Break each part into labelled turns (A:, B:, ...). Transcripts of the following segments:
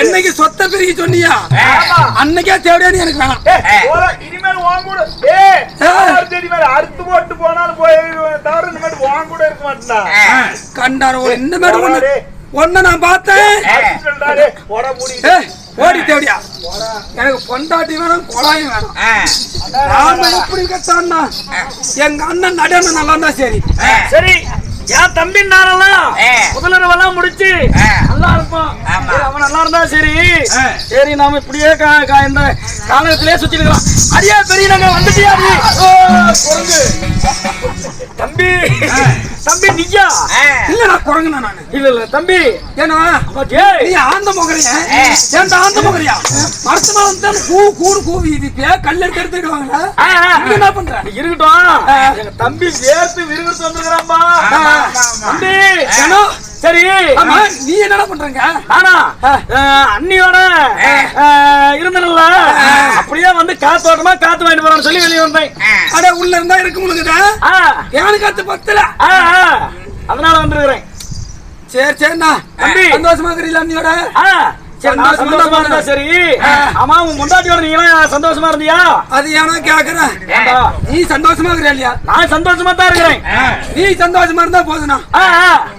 A: என்னைக்கு சொத்தை பிரிக்க சொன்னியா. அன்னைக்கே தேவையானு எனக்கு வேணாம்.
B: இனிமேல் அறுத்து போட்டு போனாலும் போய் தவிர இனிமேல் உன் கூட இருக்க மாட்டேன்டா.
A: கண்டார மாதிரி ஒண்ணு. நான் பார்த்தேன். ஓடி தேவையா எனக்கு பொண்டாட்டி வேணும் குழாயும் வேணும். நாம எப்படி கட்டான்னா எங்க அண்ணன் நடன நல்லா இருந்தா சரி.
B: சரி. என் தம்பி முதலரவெல்லாம் முடிச்சு நல்லா இருப்பான் அவன் நல்லா இருந்தா சரி சரி நாம இப்படியே இந்த காலகத்திலே சுத்தி இருக்கலாம். அடியா பெரிய நாங்க வந்துட்டியா. தம்பி. தம்பி நீயா
A: இல்ல நான் குரங்குனா நானு.
B: இல்ல இல்ல தம்பி.
A: ஏன்னா. நீ ஆந்த முகறிய ஏன்டா ஆந்த முகறியா மரத்து மரம் தான் கூ கூடு கூவி இது பே கல் எடுத்து நீ என்ன பண்ற?
B: இருக்கட்டும். எங்க தம்பி வேர்த்து விறுவிறுத்து வந்துருக்கிறான்பா தம்பி.
A: ஏன்னா
B: சரி.
A: நீ என்னடா பண்றங்க?
B: ஆனா அண்ணியோட அஹ், இருந்தனல்ல அப்படியே வந்து காத்தோட்டமா காத்து வாங்கிட்டு போறான்னு சொல்லி வெளியே வந்தேன்.
A: அட உள்ள இருந்தா இருக்கு
B: ஆ,
A: ஏனு காத்து பத்தல.
B: அதனால வந்துருக்கிறேன்.
A: சரி சரிண்ணா. சந்தோஷமா இருக்கிறீங்களா
B: நான்
A: சந்தோஷமா
B: சரி. ஆமா உன் முண்டாட்டியோட நீங்களாம் சந்தோஷமா இருந்தியா?
A: அது ஏன்னா கேக்குறேன்? நீ சந்தோஷமா இருக்கிற இல்லையா?
B: நான் சந்தோஷமா தான் இருக்கிறேன்.
A: நீ சந்தோஷமா இருந்தா
B: ஆ,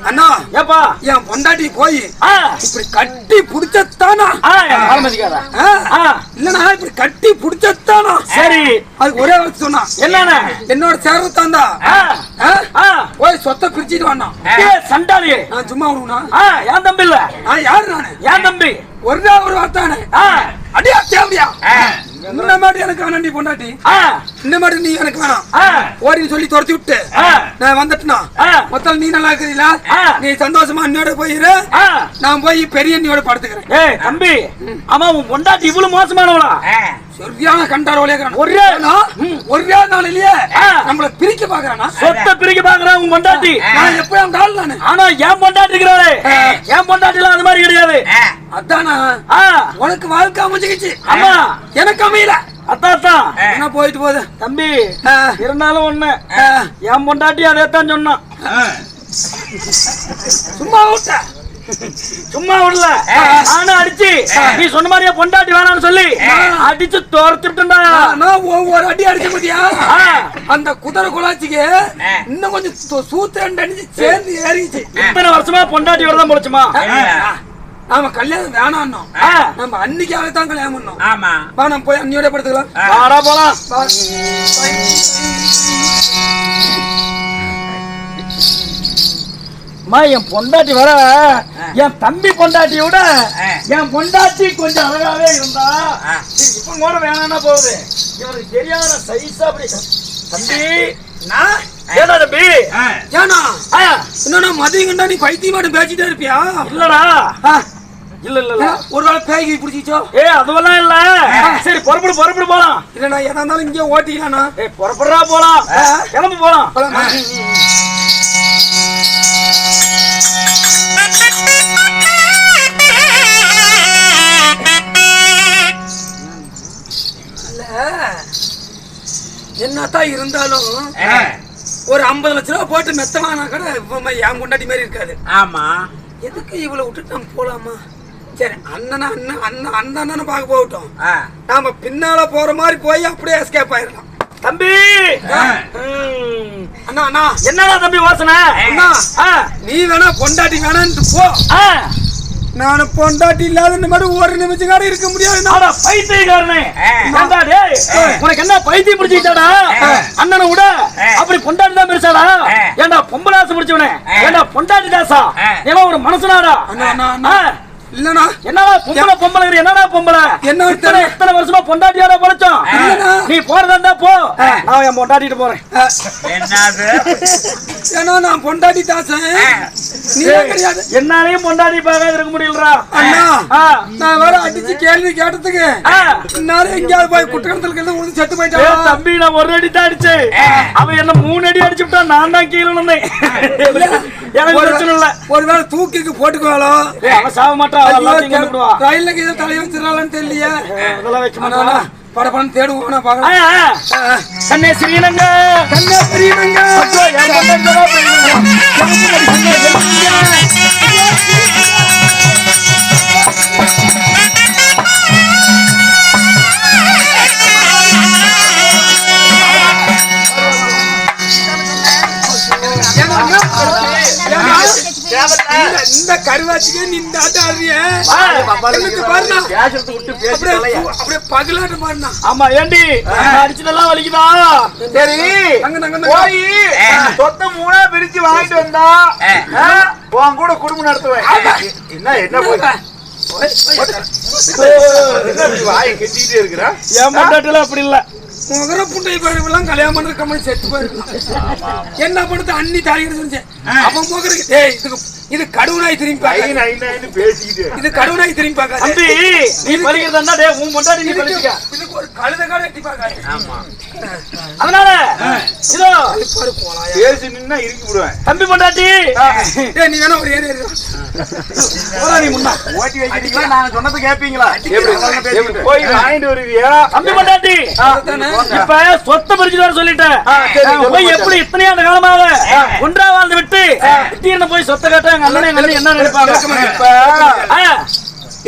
A: அண்ணா
B: ஏப்பா?
A: என் பொண்டாட்டி போய் இப்படி கட்டி புடிச்சத்தானா? இல்லண்ணா இப்படி கட்டி புடிச்சத்தானா?
B: சரி.
A: அதுக்கு ஒரே வார்த்தை சொன்னா.
B: என்னன்னு
A: என்னோட சேர்றதாண்டா போய் சொத்தை பிரிச்சுட்டு வாண்ணா.
B: சண்டாளி.
A: நான் சும்மா விடுவேனா
B: ஆ, என் தம்பி இல்ல?
A: நான் யாரு நானு?
B: என் தம்பி?
A: ஒரு நாள் ஒரு வார்த்தானே? அடியா தேவையா இந்த மாதிரி எனக்கு வேணாம் நீ பொண்டாட்டி. இந்த மாதிரி நீ எனக்கு வேணாம். ஓடின்னு சொல்லி துரத்தி விட்டு. நான் வந்துட்டேனா. மொத்தம் நீ நல்லா இருக்கிறீங்களா. நீ சந்தோஷமா அண்ணியோட போயிரு. நான் போய் பெரிய அண்ணியோட படுத்துக்கிறேன்.
B: தம்பி ஆமா உன் பொண்டாட்டி இவ்வளவு மோசமானவளா?
A: கண்டார ஒளியாக்குறான்
B: ஒரே
A: ஒரே நாளிலேயே. நம்மள பிரிக்க பாக்குறானா?
B: சொத்தை பிரிக்க பாக்குறான் உன் பொண்டாட்டி.
A: நான் எப்பயும் அந்த ஆள் நானு
B: ஆனா என் பொண்டாட்டி இருக்கிறாளே. என் பொண்டாட்டிலாம் அது மாதிரி கிடையாது.
A: அதானா? உனக்கு வாழ்க்கை அமைஞ்சுக்கிச்சு.
B: ஆமா.
A: எனக்கு அமையல.
B: அத்தான்.
A: என்ன போயிட்டு போகுது?
B: தம்பி. இருந்தாலும் ஒண்ணு. என் பொண்டாட்டி அதைத்தான் சொன்னான்.
A: சும்மா விட்ட
B: சும்மா விடல. நானும் அடிச்சு. நீ சொன்ன மாதிரியே பொண்டாட்டி வேணாம்னு சொல்லி அடிச்சு துரத்துட்டா
A: நான் ஒவ்வொரு அடி அடிச்ச பத்தியா. அந்த குதிரை குலாச்சிக்கு இன்னும் கொஞ்சம் சூத்து ரெண்டு அடிச்சு சேர்ந்து ஏறிச்சு.
B: இத்தனை வருஷமா பொண்டாட்டியோட தான் முடிச்சுமா
A: நாம கல்யாணம் வேணாம்
B: ஆ.
A: நம்ம அன்னைக்காக தான் கல்யாணம் பண்ணோம்.
C: ஆமா.
A: வா நம்ம போய் அன்னியோட படுத்துக்கலாம்.
B: வாடா போலாம். அம்மா என் பொண்டாட்டி வர. என் தம்பி பொண்டாட்டியை விட என் பொண்டாட்டி கொஞ்சம் அழகாவே இருந்தா. இப்ப கூட வேணாம்னா போகுது. இவருக்கு தெரியாத சைஸா அப்படி தம்பி நான் ஏடா தம்பி?
A: ஏன்னா
B: ஆ,
A: என்னன்னா மதியம் கண்டா நீ பைத்தியமாட்டம் பேசிட்டே இருப்பியா?
B: இல்லடா. இல்ல இல்ல இல்ல.
A: ஒரு வேளை பேய்க்கு பிடிச்சிச்சோ
B: ஏ அதுவெல்லாம் இல்ல. சரி புறப்படு புறப்படு போலாம்.
A: இல்லைண்ணா எதா இருந்தாலும் இங்கே ஓட்டிக்கலாண்ணா
B: ஏய் புறப்படுறா போலாம். கிளம்பு போலாம்.
A: என்னத்தான் இருந்தாலும் ஒரு ஐம்பது லட்ச ரூபா போட்டு மெத்தமானா கூட என் கொண்டாடி மாதிரி இருக்காது.
C: ஆமா.
A: எதுக்கு இவ்வளவு விட்டுட்டு நம்ம போலாமா? சரி அண்ணனா அண்ணன் அண்ணன் அந்த அண்ணனை பார்க்க போகட்டும். நாம பின்னால போற மாதிரி போய் அப்படியே எஸ்கேப் ஆயிடலாம்
B: தம்பி.
A: அண்ணா அண்ணா.
B: என்னடா தம்பி வாசனை?
A: அண்ணா.
B: ஆ,
A: நீ வேணா பொண்டாட்டி வேணான்ட்டு போ. நான் பொண்டாட்டி இல்லாத இந்த மாதிரி ஒரு நிமிஷம் கூட இருக்க முடியாது
B: அட பைத்தியக்காரனே. உனக்கு என்ன பைத்தியம் பிடிச்சிட்டாடா அண்ணனை விட அப்படி பொண்டாட்டி தான்
C: ஆ.
B: ஏண்டா பொம்பளை ஆசை பிடிச்சவனே. ஏண்டா பொண்டாட்டி தாசா. ஏன்னா ஒரு மனசனாடா?
A: இல்லண்ணா.
B: என்னடா பொம்பளை பொம்பளை என்னடா பொம்பளை
A: என்ன
B: இத்தனை இத்தனை வருஷமா பொண்டாட்டியாடா
A: இல்லண்ணா.
B: நீ போறதா இருந்தா போ. நான் என் பொண்டாட்டிட்டு போறேன்.
A: அஹ்,
C: என்னது?
A: ஏன்னா நான் பொண்டாட்டி தாசன் நீ கிடையாது.
B: என்னாலையும் பொண்டாட்டி பார்க்காத இருக்க முடியலடா.
A: அண்ணா. நான் வேற அடிச்சு கேள்வி கேட்டதுக்கு.
B: ஆ.
A: இன்னாலும் எங்கேயாவது போய் குற்றத்தில் உழுந்து செத்து
B: ஏய்,
A: போயிட்டான்
B: தம்பி நான் ஒரு அடி தான் அடிச்சு அவன் என்ன மூணு அடி அடிச்சு விட்டா நான் தான் கீழே எனக்கு பிரச்சனை இல்ல.
A: ஒருவேளை தூக்கிக்கு போட்டுக்குவாளோ?
B: ஏய், அவன் சாக மாட்டான்
A: ரயில்ல கீழே தலைய வச்சிடலான்னு தெரியலையே.
B: அதெல்லாம் வைக்க மாட்டான்.
A: படப்படம் தேடுவோம் நான்.
B: கண்ணே
A: கண்ணே
B: ஐயோ,
A: இந்த கருவாச்சிக்கே நீ இந்த ஆட்டம் ஆடுறிய? அப்படியே பகலாட்டம் பாருண்ணா
B: ஆமா ஏண்டி? அடிச்சதெல்லாம் வலிக்குதா?
C: சரி. போய் சொத்த மூணா பிரிச்சு வாங்கிட்டு வந்தா உன் கூட குடும்பம் நடத்துவேன். என்ன என்ன போய் வாயை கெட்டிக்கிட்டே இருக்கிற?
B: என் பொண்டாட்டில அப்படி இல்ல.
A: முகர புண்டை பழமெல்லாம் கல்யாணம் பண்ற கம்மி செத்து போயிருக்கு என்ன பண்ணுது? அண்ணி தாரிக்கிறது அவன் முகருக்கு ஏய் இதுக்கு இது கடுவனாய் திரும்பி
C: நைன்னு பேசிக்கிட்டு.
A: இது கடுவனாய் திரும்பி பார்க்காது
B: தம்பி நீ பலிக்கிறதா டே உன் பொண்டாட்டி நீ பலிச்சுக்க
A: இதுக்கு ஒரு கழுத கால எட்டி பார்க்காது
B: அதனால இதோ.
A: பாரு போலாயா
C: பேசி நின்னா இறுக்கி விடுவேன்.
B: தம்பி பொண்டாட்டி.
A: ஏய் நீ வேணா ஒரு ஏறி ஏறி
B: போடா நீ முன்னா.
C: ஓட்டி வச்சிட்டீங்களா? நான் சொன்னது கேப்பீங்களா? போய் வாங்கிட்டு வருவியா?
B: தம்பி பொண்டாட்டி? இப்ப சொத்தை பிரிச்சுட்டு வர சொல்லிட்டேன். போய். எப்படி இத்தனை ஆண்டு காலமாக ஒன்றா வாழ்ந்து விட்டு திடீர்னு போய் சொத்தை கேட்டா எங்க என்ன நினைப்பாங்க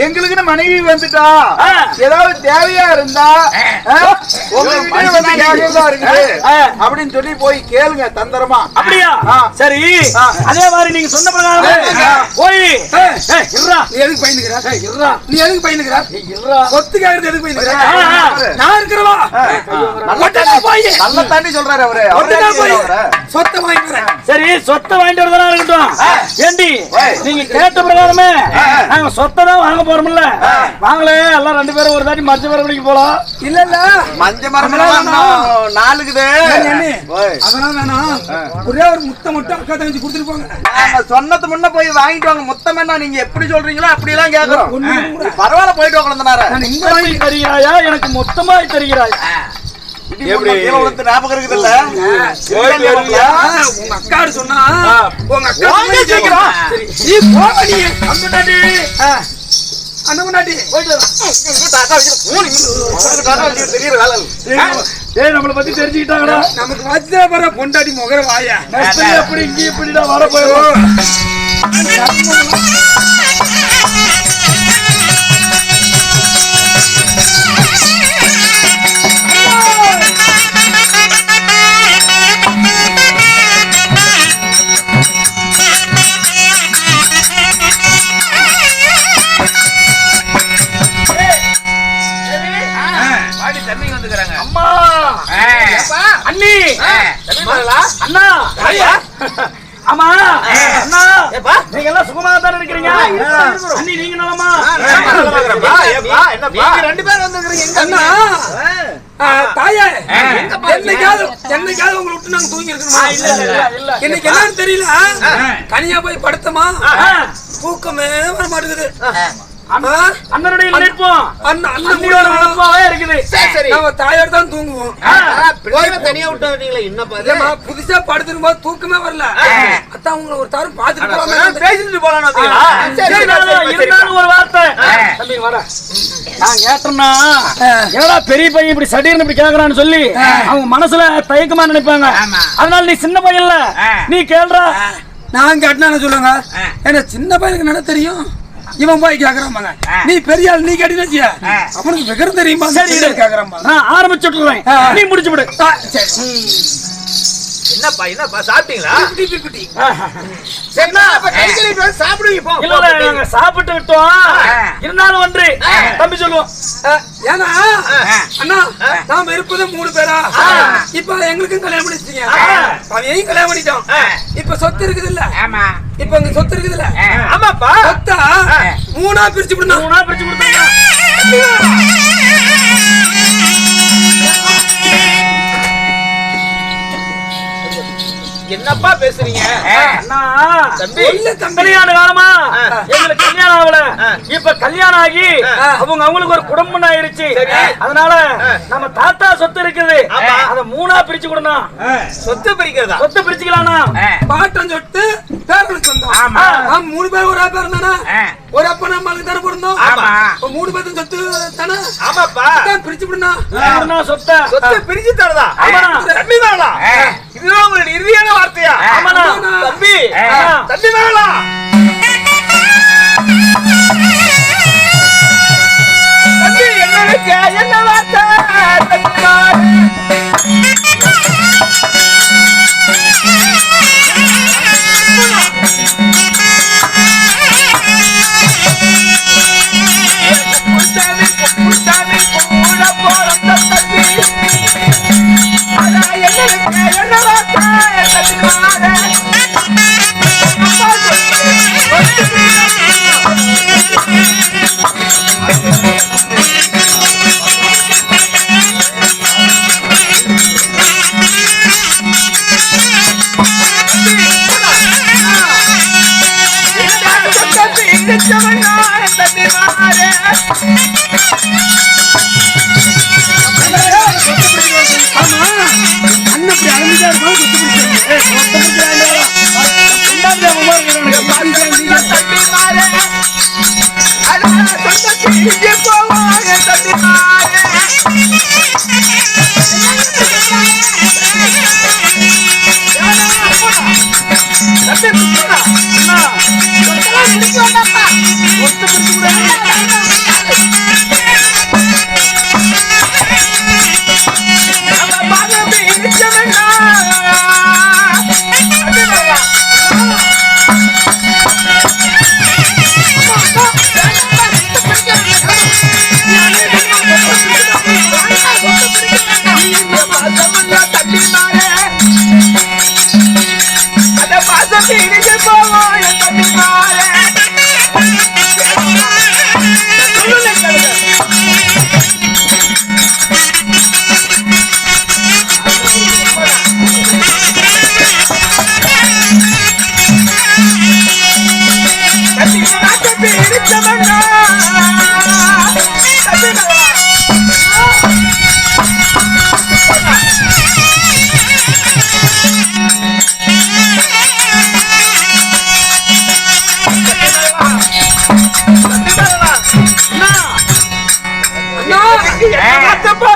C: எங்களுக்குன்னு மனைவி வந்துட்டா. ஏதாவது தேவையா இருந்தா ஆ, உங்ககிட்டயே வந்து கேட்கறதா இருக்குது.
B: ஆ.
C: அப்படின்னு சொல்லி போய் கேளுங்க தந்திரமா.
B: அப்படியா. சரி. அதே மாதிரி நீங்க சொன்ன பிரகாரம். போய்.
A: நீ எதுக்கு பயந்துக்கிற?
B: இருடா.
A: நீ எதுக்கு பயந்துக்கிற? கேக்குறது எதுக்கு பயந்துக்கிற. நான் இருக்கிறவா?
C: நல்ல தண்ணி சொல்றாரு அவரு.
A: சொத்தை வாங்கிக்கிறேன்
B: சரி சொத்தை வாங்கிட்டு வரதா இருக்கட்டும். ஏண்டி. நீங்க கேட்ட பிரகாரமே நாங்க சொத்தை தான் வாங்க போறோம்ல? வாங்களே எல்லாம் ரெண்டு பேரும் ஒரு தாட்டி மஞ்சள் மரம் குடிக்க போலாம்.
A: இல்ல இல்ல
C: மஞ்ச மரம் நாலுக்குது.
A: அதெல்லாம் வேணாம். ஒரே ஒரு முட்டை மட்டும் அக்கா தங்கச்சி கொடுத்துட்டு போங்க.
C: நாங்க சொன்னது முன்ன போய் வாங்கிட்டு வாங்க. மொத்தம் என்ன நீங்க எப்படி சொல்றீங்களோ அப்படி எல்லாம் கேக்குறோம். பரவாயில்ல போயிட்டு உட்காந்துனார
A: நான் இங்க
B: இங்க
A: வாங்கி
B: தருகிறாயா? எனக்கு மொத்தமாய் தருகிறாய்.
A: சொன்னா
C: தெரியற வேலை.
B: ஏய் நம்மள பத்தி தெரிஞ்சுக்கிட்டாங்கடா.
A: நமக்கு வச்சுதான் பாரு பொண்டாட்டி முகர வாயா.
B: எப்படி இங்க இப்படிடா வர போயிடும் அண்ணி. அண்ணா. ஆமா அண்ணா நீங்க எல்லாம் சுகமா தானே இருக்கிறீங்க அண்ணி? நீங்க நலமா
C: நீங்க ரெண்டு பேரும் வந்துக்கிறீங்க.
A: அண்ணா. ஆ, தாயே என்னைக்காவது என்னைக்காவது உங்களை விட்டு நாங்க தூங்கி இருக்கணுமா
B: இல்ல இல்ல இல்ல
A: இன்னைக்கு என்னன்னு தெரியல. தனியா போய் படுத்தமா? தூக்கமே வர மாட்டேங்குது.
B: அண்ணா, அண்ணனுடைய நினைப்போம்.
A: அண்ணன் அண்ணன்
B: அண்ணியோட
A: கூட
B: நினைப்பாவே இருக்குது.
A: நம்ம தாயோட தான் தூங்குவோம்.
D: தனியா விட்டு வரீங்களா இது?
A: இல்லம்மா, புதுசா படுத்துக்கும் போது தூக்கமே வரல. அதான் உங்களை ஒரு தரம் பாத்துட்டு போலாமே
C: பேசிட்டு போலாம்
B: சரி, இருந்தாலும் ஒரு வார்த்தை. தம்பி வர நான் கேட்டேன்னா என்னடா பெரிய பையன் இப்படி சடீர்னு இப்படி கேக்குறான்னு சொல்லி அவங்க மனசுல தயக்கமா நினைப்பாங்க. அதனால நீ சின்ன பையன் இல்ல நீ கேள்றா.
A: நான் கேட்டா சொல்லுங்க ஏன்னா சின்ன பையனுக்கு என்ன தெரியும்? இவன் போய் கேக்குறான் நீ பெரிய ஆள் நீ கேட்டீங்க அவனுக்கு விவரம் தெரியுமா?
B: சரி
A: சரி கேக்குறான்
B: நான் ஆரம்பிச்சுட்டுறேன் நீ முடிச்சு விடு.
D: என்னப்பா என்னப்பா சாப்பிட்டீங்களா? சாப்பிடுவீங்க போ,
B: இல்ல இல்ல நாங்க சாப்பிட்டு விட்டோம். இருந்தாலும் ஒன்று. தம்பி சொல்லுவோம்.
A: ஏன்னா அண்ணா நாம இருப்பது மூணு பேரா? இப்ப எங்களுக்கும் கல்யாணம் பண்ணிச்சிட்டீங்க அவையும் கல்யாணம் பண்ணிட்டோம். இப்ப சொத்து இருக்குது இல்ல
D: ஆமா.
A: இப்ப சொத்து இருக்குது இல்ல
D: ஆமாப்பா.
A: சொத்தா? மூணா பிரிச்சு விடணும்
B: மூணா பிரிச்சு கொடுத்தாங்க
D: என்னப்பா பேசுறீங்க?
B: அண்ணா.
D: தம்பி.
B: கல்யாண காலமா? எங்களுக்கு கல்யாணம் ஆகல. இப்ப கல்யாணம் ஆகி அவங்க அவங்களுக்கு ஒரு குடும்பம் ஆயிருச்சு அதனால நம்ம தாத்தா சொத்து இருக்குது. அத மூணா பிரிச்சு கொடுணும்
D: சொத்து பிரிக்கிறதா?
B: சொத்து பிரிச்சுக்கலாம்னா
A: பாட்டம் சொட்டு பேர்களுக்கு வந்தோம் மூணு பேர் ஒரு பேர் தானே. ஒரு அப்பா நம்மளுக்கு தானே பிறந்தோம்? மூணு பேரும் சொத்து தானே?
D: ஆமாப்பா.
A: பிரிச்சு விடணும்
B: கொடுனா சொத்தை?
D: சொத்து பிரிச்சு தரதா. தம்பி வேணாம் இதுதான் உங்களுடைய இறுதியான வார்த்தையா. தம்பி. தம்பி வேணாம் என்னப்பா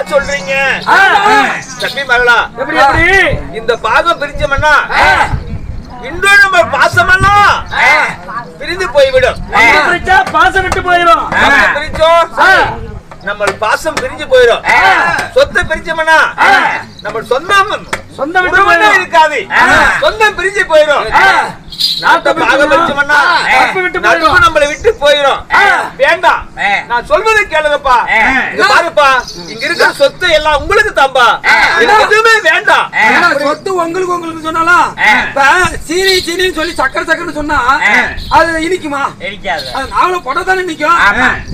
D: சொல்றீங்க? தம்பி மகளா இந்த பாகம் பிரிச்சோம்னா இன்னும் நம்ம பாசமெல்லாம் போய்விடும்.
B: பாசம் விட்டு போயிடும்
D: நம்ம பிரிச்சோம் நம்ம பாசம் பிரிஞ்சு போயிடும் சொத்தை பிரிச்சோம்னா நம்ம சொந்தம்
B: சொந்தம்
D: இருக்காது. சொந்தம் பிரிஞ்சு போயிடும் நம்மளை விட்டு போயிடும் வேண்டாம் நான் சொல்வதை கேளுங்கப்பா. பாருப்பா. இங்க இருக்கிற சொத்து எல்லாம் உங்களுக்கு எதுவுமே வேண்டாம்
A: ஏன்னா சொத்து உங்களுக்கு உங்களுக்கு சொன்னாலும் சீனி சீனின்னு சொல்லி சக்கரை சக்கரைன்னு சொன்னா அது இனிக்குமா? அது நாவல போட்டா தானே நிக்கும்.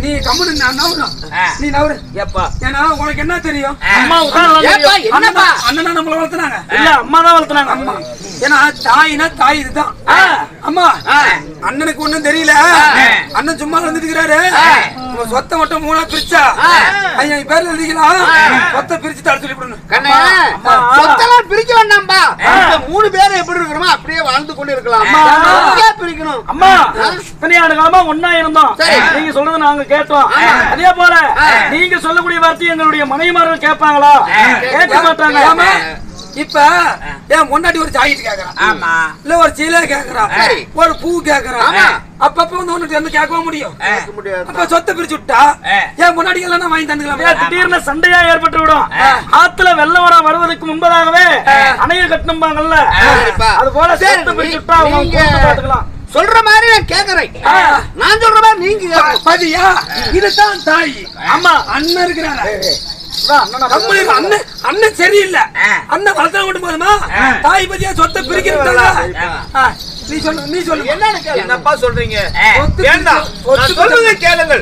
A: நீ கம்முனு நான் நவரும் நீ நவரு.
D: ஏப்பா.
A: ஏன்னா உனக்கு என்ன தெரியும்?
B: அம்மா
A: அண்ணனா அண்ணனா நம்மள வளர்த்துனாங்க.
B: இல்ல அம்மா தான் வளர்த்துனாங்க.
A: அம்மா. ஏன்னா தாயினா தாய் இதுதான். அம்மா அண்ணனுக்கு ஒண்ணும் தெரியல. அண்ணன் சும்மா வந்துட்டு இருக்கிறாரு சொத்தை மட்டும் மூணா பிரிச்சா. ஐயா என் பேர்ல எழுதிக்கலாம். சொத்தை பிரிச்சு தர சொல்லி
B: அம்மா.
E: சொத்தெல்லாம் பிரிக்க வேண்டாம்பா. மூணு பேரும் எப்படி இருக்கிறோமோ அப்படியே வாழ்ந்து கொண்டு இருக்கலாம். ஏன் பிரிக்கணும்.
B: அம்மா. இத்தனை ஆண்டு காலமா ஒன்னா இருந்தோம். நீங்க சொல்றத நாங்க கேட்டோம். அதே போல நீங்க சொல்லக்கூடிய வார்த்தை எங்களுடைய மனைவிமார்கள் கேட்பாங்களா? கேட்க மாட்டாங்க.
A: இப்ப ஏன் முன்னாடி ஒரு ஜாக்கெட் கேக்குறான்.
E: ஆமா.
A: இல்ல ஒரு சீலை கேக்குறான். ஒரு பூ கேக்குறான். அப்பப்ப வந்து ஒண்ணு வந்து கேட்கவும் முடியும். அப்ப சொத்தை பிரிச்சு விட்டா ஏன் முன்னாடி எல்லாம் வாங்கி தந்துக்கலாம்.
B: ஏன் திடீர்னு சண்டையா ஏற்பட்டு விடும். ஆத்துல வெள்ளம் வர வருவதற்கு முன்பதாகவே அணைய கட்டணும்பாங்கல்ல. அது போல
E: சரி,
B: சேர்த்து பிரிச்சு விட்டா பாத்துக்கலாம்
E: சொல்ற மாதிரி நான் கேக்குறேன். நான் சொல்ற மாதிரி நீங்க.
A: பாத்தியா இதுதான் தாய்.
B: ஆமா.
A: அண்ணன் இருக்கிறாரா கம்பெனி அண்ணன் அண்ணன் சரியில்லை. அண்ணன் வளர்த்தா மட்டும் போதுமா? தாய் பத்தியா சொத்தை பிரிக்கிறதா நீ சொல்லு நீ சொல்லு.
E: என்னன்னு.
D: என்னப்பா சொல்றீங்க? வேண்டாம் நான் கேளுங்கள்.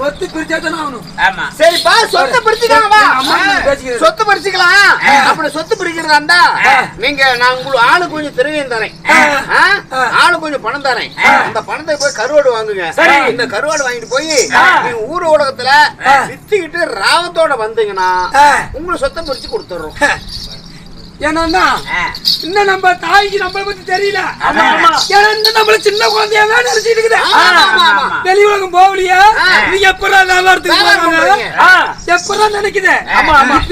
A: சொத்து பிரிச்சா தானே ஆகணும்.
E: சரிப்பா சொத்தை பிரிச்சுக்கலாம் வா. சொத்து பிரிச்சுக்கலாம். அப்படி சொத்து பிரிக்கிறதா இருந்தா நீங்க நான் உங்களுக்கு ஆளு கொஞ்சம் திரவியம் தரேன்? ஆளு கொஞ்சம் பணம் தரேன். அந்த பணத்தை போய் கருவாடு வாங்குங்க.
B: சரி.
E: இந்த கருவாடு வாங்கிட்டு போய் நீங்க ஊர் ஊடகத்துல வித்துக்கிட்டு ராவத்தோட வந்தீங்கன்னா. உங்களுக்கு சொத்தை பிரிச்சு கொடுத்துறோம்
A: ஏன்னா இன்னும் நம்ம தாய்க்கு நம்மளை பத்தி தெரியல. ஏன்னா நம்மள சின்ன குழந்தையா வேலை நினைச்சிட்டு இருக்குது. வெளி உலகம் போகலையா. நீ எப்படா வியாபாரத்துக்கு எப்படா நினைக்குது?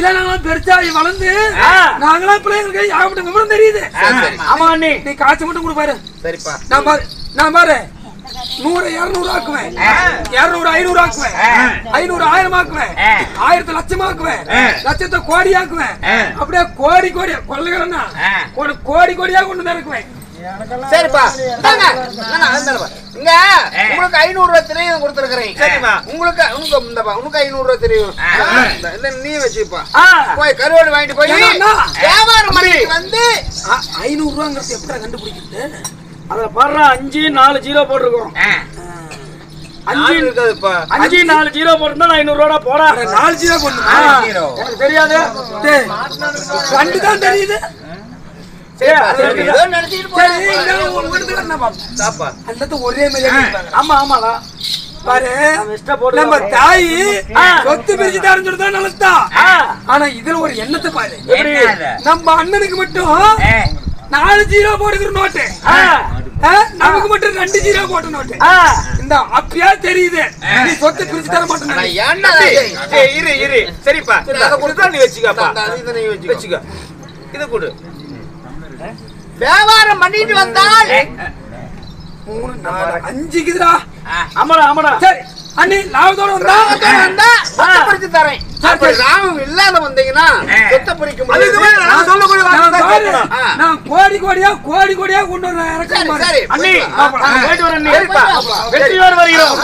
A: நாங்களாம் பெருசாகி வளர்ந்து. நாங்களாம் பிள்ளைங்களுக்கு ஆகப்பட்ட விவரம் தெரியுது.
B: ஆமா
A: நீ காய்ச்சி மட்டும் கொடு பாரு.
E: சரிப்பா.
A: நான் பாரு நான் பாரு. நூறு இருநூறு ஆக்குவேன். இருநூறு ஐநூறு ஆக்குவேன். ஐநூறு ஆயிரம் ஆக்குவேன் ஆயிரத்தி லட்சம் ஆக்குவேன் லட்சத்தை கோடி ஆக்குவேன் அப்படியே கோடி கோடி. கொள்ளைகிறேன்னா ஒரு கோடி கோடியா கொண்டு நடக்குவேன்
E: சரிப்பா. இங்க உங்களுக்கு ஐநூறு ரூபாய் திரையும் கொடுத்துருக்கிறேன். உங்களுக்கு உங்க இந்தப்பா உனக்கு ஐநூறு ரூபாய் தெரியும். நீ வச்சுப்பா. போய் கருவாடு வாங்கிட்டு போய் வியாபாரம் வந்து
A: ஐநூறு ரூபாங்கிறது எப்படி கண்டுபிடிக்கிறது?
B: அதுல பாடுற அஞ்சு நாலு ஜீரோ போட்டிருக்கோம். அஞ்சு
D: இருக்காதுப்பா.
B: அஞ்சு நாலு ஜீரோ போட்டிருந்தா ஐநூறு ரூபா போடா.
A: நாலு ஜீரோ
B: எனக்கு தெரியாது.
A: டேய், ரெண்டு தான் தெரியுது ஒரே
B: ஆமா ஆமாடா
A: பாரு
B: நம்ம
A: தாய். சொத்து பிரிச்சு தரேன்னு சொல்லிதான் நல்லதா ஆனா இதுல ஒரு எண்ணத்தை பாரு? நம்ம அண்ணனுக்கு மட்டும் நாலு ஜீரோ போடுகிற நோட்டு. நமக்கு மட்டும் ரெண்டு ஜீரோ போட்ட நோட்டு. இந்த அப்பயா தெரியுது. நீ சொத்து பிரிச்சு தர மாட்டேன்
D: இரு இரு. சரிப்பா
E: சரி, அதை
D: கொடுத்தா நீ வச்சுக்கப்பா.
E: நீ வச்சுக்கோ.
D: வச்சுக்க. இது கொடு.
E: வியாபாரம் பண்ணிட்டு வந்தால்.
A: மூணு நாலு அஞ்சுக்குதுடா.
B: ஆமாடா ஆமாடா
A: சரி. அண்ணி லாபத்தோட வந்தா?
E: பிரிச்சு தரேன். அப்படி ராமம் இல்லாத வந்தீங்கன்னா சொத்தை பிரிக்க
D: அது இதுவே
E: முடியாது
D: நான் சொல்லக்கூடிய வார்த்தை
A: நான்
D: தான்
A: பாரு,
D: கேட்கணும்.
E: ஆ.
A: நான் கோடி கோடியா கோடி கோடியா கொண்டு வர இறக்க
E: சரி
B: அண்ணி
E: போயிட்டு
B: வரேன். வெற்றியோடு வருகிறோம்.